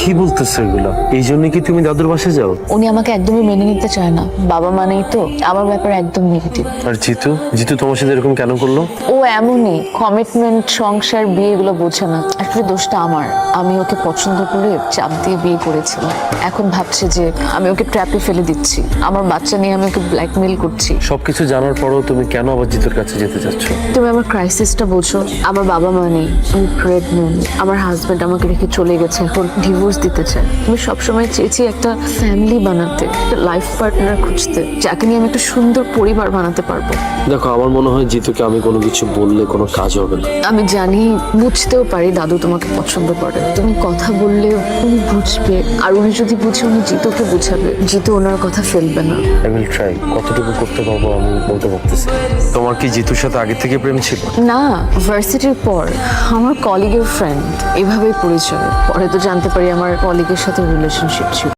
কি বলতেছো এগুলো? এই জন্য কি তুমি দাদুর বাসায় যাও? উনি আমাকে একদমই মেনে নিতে চায় না। বাবা মানেই তো আমার ব্যাপারে একদম নেগেটিভ আর জিতু? জিতু তোমার সাথে এরকম কেন করল? ও এমনই কমিটমেন্ট সংসার বিয়ে এগুলো বোঝে না। আসলে দোষটা আমার। আমি ওকে পছন্দ করে চাপ দিয়ে বিয়ে করেছিলাম। এখন ভাবছে যে আমি ওকে ট্র্যাপে ফেলে দিচ্ছি। আমার বাচ্চা নিয়ে আমি ওকে ব্ল্যাকমেল করছি। সবকিছু জানার পরও তুমি কেন আবার জিতুর কাছে যেতে চাচ্ছ? তুমি আমার ক্রাইসিসটা বোঝো। আমার বাবা মা নেই। আমি প্রেগনেন্ট আমার হাজবেন্ড আমাকে রেখে চলে গেছে। এখন ডিভোর্স দিতে চায় আমি সবসময় চেয়েছি একটা ফ্যামিলি বানাতে একটা লাইফ পার্টনার খুঁজতে যাকে নিয়ে আমি একটা সুন্দর পরিবার বানাতে পারব। দেখো আমার মনে হয় জিতুকে আমি কোনো কিছু বললে কোনো কাজ হবে না। আমি জানি বুঝতেও পারি দাদু তোমাকে পছন্দ করে। তুমি কথা বললে উনি বুঝবে আর উনি যদি বুঝে উনি জিতুকে বুঝাবে। জিতু ওনার কথা ফেলবে না। আই উইল ট্রাই কতটুকু করতে পারব আমি বলতে পারতেছি তোমার কি জিতুর সাথে আগে থেকে প্রেম ছিল? না ভার্সিটির পর আমার কলিগের ফ্রেন্ড এভাবেই পরিচয়। পরে তো জানতে পারি আমার কলিগের সাথে রিলেশনশিপ ছিল।